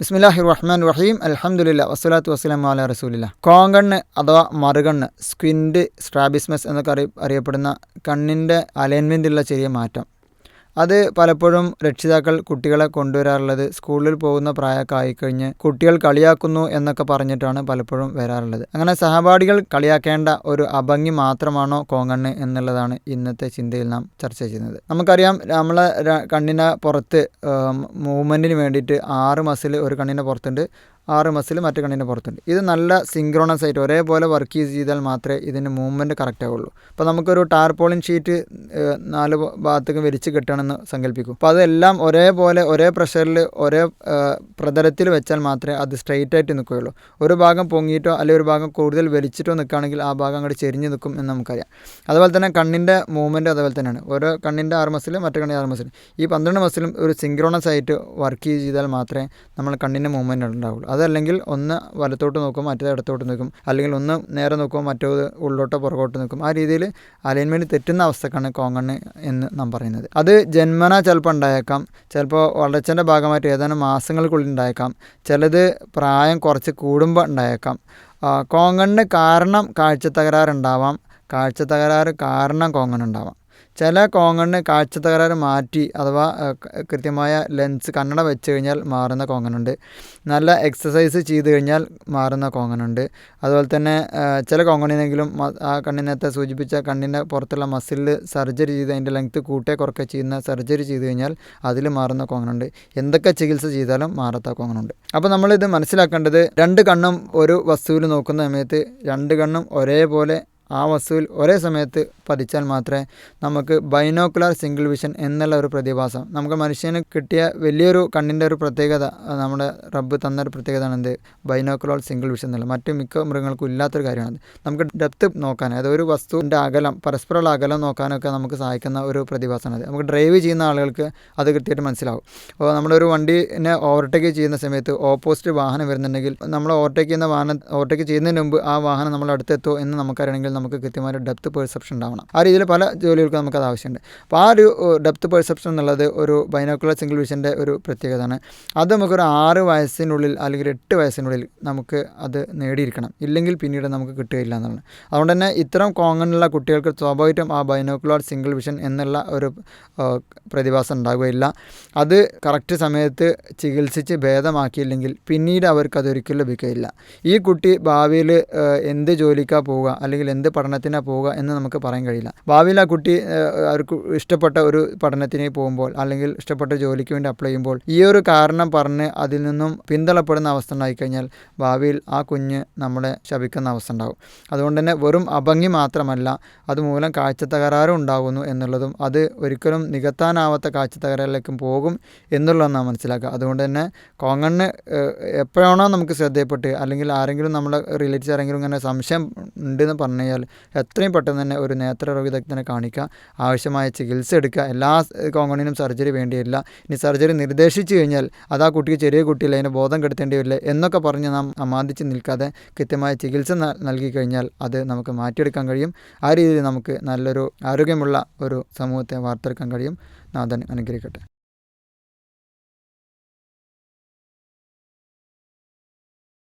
ബിസ്മില്ലാഹി റഹ്മാൻ റഹീം അലഹമുല്ല വസ്സലാത്തു വസ്സലാം അല റസൂലില്ല കോങ്കണ്ണ് അഥവാ മറുകണ്ണ് സ്ക്വിൻഡ് സ്ട്രാബിസ്മസ് എന്നൊക്കെ അറിയ അറിയപ്പെടുന്ന കണ്ണിന്റെ അലൈൻമെന്റുള്ള ചെറിയ മാറ്റം. അത് പലപ്പോഴും രക്ഷിതാക്കൾ കുട്ടികളെ കൊണ്ടുവരാറുള്ളത് സ്കൂളിൽ പോകുന്ന പ്രായമൊക്കെ ആയിക്കഴിഞ്ഞ് കുട്ടികൾ കളിയാക്കുന്നു എന്നൊക്കെ പറഞ്ഞിട്ടാണ് പലപ്പോഴും വരാറുള്ളത്. അങ്ങനെ സഹപാഠികൾ കളിയാക്കേണ്ട ഒരു അഭംഗി മാത്രമാണോ കോങ്ങണ്ണ് എന്നുള്ളതാണ് ഇന്നത്തെ ചിന്തയിൽ നാം ചർച്ച ചെയ്യുന്നത്. നമുക്കറിയാം നമ്മളെ കണ്ണിന് പുറത്ത് മൂവ്മെന്റിന് വേണ്ടിയിട്ട് ആറ് മസിൽ ഒരു കണ്ണിന്റെ പുറത്തുണ്ട്. ആറ് മസിൽ മറ്റു കണ്ണിന്റെ പുറത്തുണ്ട്. ഇത് നല്ല സിങ്ക്രോണസ് ആയിട്ട് ഒരേപോലെ വർക്ക് ചെയ്താൽ മാത്രമേ ഇതിന്റെ മൂവ്മെന്റ് കറക്റ്റ് ആവുള്ളൂ. അപ്പോൾ നമുക്കൊരു ടാർപോളിൻ ഷീറ്റ് നാല് ഭാഗത്തേക്ക് വലിച്ച് കെട്ടണമെന്ന് സങ്കല്പിക്കും. അപ്പോൾ അതെല്ലാം ഒരേപോലെ ഒരേ പ്രഷറിൽ ഒരേ പ്രതലത്തിൽ വെച്ചാൽ മാത്രമേ അത് സ്ട്രെയിറ്റ് ആയിട്ട് നിൽക്കുകയുള്ളൂ. ഒരു ഭാഗം പൊങ്ങിയിട്ടോ അല്ലെങ്കിൽ ഒരു ഭാഗം കൂടുതൽ വലിച്ചിട്ടോ നിൽക്കുകയാണെങ്കിൽ ആ ഭാഗം അങ്ങോട്ട് ചെരിഞ്ഞ് നിൽക്കും എന്ന് നമുക്കറിയാം. അതുപോലെ തന്നെ കണ്ണിന്റെ മൂവ്മെന്റ് അതുപോലെ തന്നെയാണ്. ഓരോ കണ്ണിന്റെ ആറ് മസിലും മറ്റു കണ്ണിന്റെ ആറ് മസിലും. ഈ പന്ത്രണ്ട് മസിലും ഒരു സിങ്ക്രോണസ് ആയിട്ട് വർക്ക് ചെയ്താൽ മാത്രമേ നമ്മൾ കണ്ണിന്റെ മൂവ്മെന്റ് ഉണ്ടാവുള്ളൂ. അതല്ലെങ്കിൽ ഒന്ന് വലത്തോട്ട് നോക്കും മറ്റേത് ഇടത്തോട്ട് നോക്കും അല്ലെങ്കിൽ ഒന്ന് നേരെ നോക്കും മറ്റേത് ഉള്ളോട്ടോ പുറകോട്ട് നിൽക്കും ആ രീതിയിൽ അലൈൻമെന്റ് തെറ്റുന്ന അവസ്ഥക്കാണ് കോങ്കണ്ണ് എന്ന് നാം പറയുന്നത്. അത് ജന്മന ചിലപ്പോൾ ഉണ്ടായേക്കാം. ചിലപ്പോൾ വളർച്ചന്റെ ഭാഗമായിട്ട് ഏതാനും മാസങ്ങൾക്കുള്ളിൽ ഉണ്ടായേക്കാം. ചിലത് പ്രായം കുറച്ച് കൂടുമ്പോൾ ഉണ്ടായേക്കാം. കോങ്കണ്ണിന് കാരണം കാഴ്ച തകരാറുണ്ടാവാം കാഴ്ച തകരാറ് കാരണം കോങ്ങണ്ണുണ്ടാവാം ചില കോങ്ങണ്ണ് കാഴ്ച തകരാറ് മാറ്റി അഥവാ കൃത്യമായ ലെൻസ് കണ്ണട വെച്ച് കഴിഞ്ഞാൽ മാറുന്ന കോങ്ങനുണ്ട് നല്ല എക്സസൈസ് ചെയ്ത് കഴിഞ്ഞാൽ മാറുന്ന കോങ്ങനുണ്ട് അതുപോലെ തന്നെ ചില കോങ്ങണിനെങ്കിലും ആ കണ്ണിനകത്തെ സൂചിപ്പിച്ച കണ്ണിന്റെ പുറത്തുള്ള മസിലിൽ സർജറി ചെയ്ത് അതിന്റെ ലെങ്ത്ത് കൂട്ടേ കുറക്കെ ചെയ്യുന്ന സർജറി ചെയ്ത് കഴിഞ്ഞാൽ അതിൽ മാറുന്ന കോങ്ങനുണ്ട് എന്തൊക്കെ ചികിത്സ ചെയ്താലും മാറാത്ത കോങ്ങനുണ്ട് അപ്പോൾ നമ്മളിത് മനസ്സിലാക്കേണ്ടത് രണ്ട് കണ്ണും ഒരു വസ്തുവിൽ നോക്കുന്ന സമയത്ത് രണ്ട് കണ്ണും ഒരേപോലെ ആ വസ്തുവിൽ ഒരേ സമയത്ത് പതിച്ചാൽ മാത്രമേ നമുക്ക് ബൈനോക്കുലാർ സിംഗിൾ വിഷൻ എന്നുള്ള ഒരു പ്രതിഭാസം നമുക്ക് മനുഷ്യന് കിട്ടിയ വലിയൊരു കണ്ണിന്റെ ഒരു പ്രത്യേകത നമ്മുടെ റബ്ബ് തന്ന ഒരു പ്രത്യേകതയാണ് എന്ത് ബൈനോക്കുലാർ സിംഗിൾ വിഷൻ എന്നുള്ളത് മറ്റു മിക്ക മൃഗങ്ങൾക്കും ഇല്ലാത്തൊരു കാര്യമാണ് നമുക്ക് ഡെപ്ത് നോക്കാൻ അതായത് ഒരു വസ്തുവിന്റെ അകലം പരസ്പരമുള്ള അകലം നോക്കാനൊക്കെ നമുക്ക് സഹായിക്കുന്ന ഒരു പ്രതിഭാസമാണ് അത് നമുക്ക് ഡ്രൈവ് ചെയ്യുന്ന ആളുകൾക്ക് അത് കൃത്യമായിട്ട് മനസ്സിലാവും. അപ്പോൾ നമ്മളൊരു വണ്ടിനെ ഓവർടേക്ക് ചെയ്യുന്ന സമയത്ത് ഓപ്പോസിറ്റ് വാഹനം വരുന്നുണ്ടെങ്കിൽ നമ്മൾ ഓവർടേക്ക് ചെയ്യുന്ന വാഹനം ഓവർടേക്ക് ചെയ്യുന്നതിന് മുമ്പ് ആ വാഹനം നമ്മൾ അടുത്തെത്തോ എന്ന് നമുക്കറിയണമെങ്കിൽ നമുക്ക് കൃത്യമായ ഡെപ്ത് പെർസെപ്ഷൻ ഉണ്ടാവണം. ആ രീതിയിൽ പല ജോലികൾക്കും നമുക്കത് ആവശ്യമുണ്ട്. അപ്പോൾ ആ ഒരു ഡെപ്ത് പെർസെപ്ഷൻ എന്നുള്ളത് ഒരു ബൈനോക്കുലർ സിംഗിൾ വിഷന്റെ ഒരു പ്രത്യേകതയാണ്. അത് നമുക്കൊരു ആറ് വയസ്സിനുള്ളിൽ അല്ലെങ്കിൽ എട്ട് വയസ്സിനുള്ളിൽ നമുക്ക് അത് നേടിയിരിക്കണം. ഇല്ലെങ്കിൽ പിന്നീട് നമുക്ക് കിട്ടുകയില്ല എന്നുള്ളത് അതുകൊണ്ട് തന്നെ ഇത്തരം കോങ്ങനുള്ള കുട്ടികൾക്ക് സ്വാഭാവികം ആ ബൈനോക്കുലർ സിംഗിൾ വിഷൻ എന്നുള്ള ഒരു പ്രതിഭാസം ഉണ്ടാകുകയില്ല അത് കറക്റ്റ് സമയത്ത് ചികിത്സിച്ച് ഭേദമാക്കിയില്ലെങ്കിൽ പിന്നീട് അവർക്ക് അതൊരിക്കലും ലഭിക്കുകയില്ല. ഈ കുട്ടി ഭാവിയിൽ എന്ത് ജോലിക്കാണ് പോവുക അല്ലെങ്കിൽ എന്ത് പഠനത്തിനാണ് പോവുക എന്ന് നമുക്ക് പറയാൻ കഴിയില്ല. ഭാവിയിൽ ആ കുട്ടി അവർക്ക് ഇഷ്ടപ്പെട്ട ഒരു പഠനത്തിന് പോകുമ്പോൾ അല്ലെങ്കിൽ ഇഷ്ടപ്പെട്ട ജോലിക്ക് വേണ്ടി അപ്ലൈ ചെയ്യുമ്പോൾ ഈ ഒരു കാരണം പറഞ്ഞ് അതിൽ നിന്നും പിന്തള്ളപ്പെടുന്ന അവസ്ഥ ഉണ്ടായിക്കഴിഞ്ഞാൽ ഭാവിയിൽ ആ കുഞ്ഞ് നമ്മളെ ശപിക്കുന്ന അവസ്ഥ ഉണ്ടാകും അതുകൊണ്ട് തന്നെ വെറും അഭംഗി മാത്രമല്ല അതുമൂലം കാഴ്ച തകരാറും ഉണ്ടാകുന്നു എന്നുള്ളതും അത് ഒരിക്കലും നികത്താനാവാത്ത കാഴ്ച തകരാറിലേക്കും പോകും എന്നുള്ളതാണ് നാം മനസ്സിലാക്കുക. അതുകൊണ്ട് തന്നെ കോങ്ങണ്ണ് എപ്പോഴാണോ നമുക്ക് ശ്രദ്ധയപ്പെട്ട് അല്ലെങ്കിൽ ആരെങ്കിലും നമ്മളെ റിലേറ്റീവ്സ് ആരെങ്കിലും ഇങ്ങനെ സംശയം ഉണ്ടെന്ന് പറഞ്ഞു കഴിഞ്ഞാൽ എത്രയും പെട്ടെന്ന് തന്നെ ഒരു നേത്രരോഗ വിദഗ്ധനെ കാണിക്കുക ആവശ്യമായ ചികിത്സ എടുക്കുക എല്ലാ കോങ്ങണിനും സർജറി വേണ്ടിയില്ല ഇനി സർജറി നിർദ്ദേശിച്ചു കഴിഞ്ഞാൽ അത് ആ കുട്ടിക്ക് ചെറിയ കുട്ടിയിൽ അതിന് ബോധം കെടുത്തേണ്ടി വരില്ല എന്നൊക്കെ പറഞ്ഞ് നാം അമാദിച്ച് നിൽക്കാതെ കൃത്യമായ ചികിത്സ നൽകി കഴിഞ്ഞാൽ അത് നമുക്ക് മാറ്റിയെടുക്കാൻ കഴിയും. ആ രീതിയിൽ നമുക്ക് നല്ലൊരു ആരോഗ്യമുള്ള ഒരു സമൂഹത്തെ വാർത്തെടുക്കാൻ കഴിയും. നാഥൻ അനുഗ്രഹിക്കട്ടെ.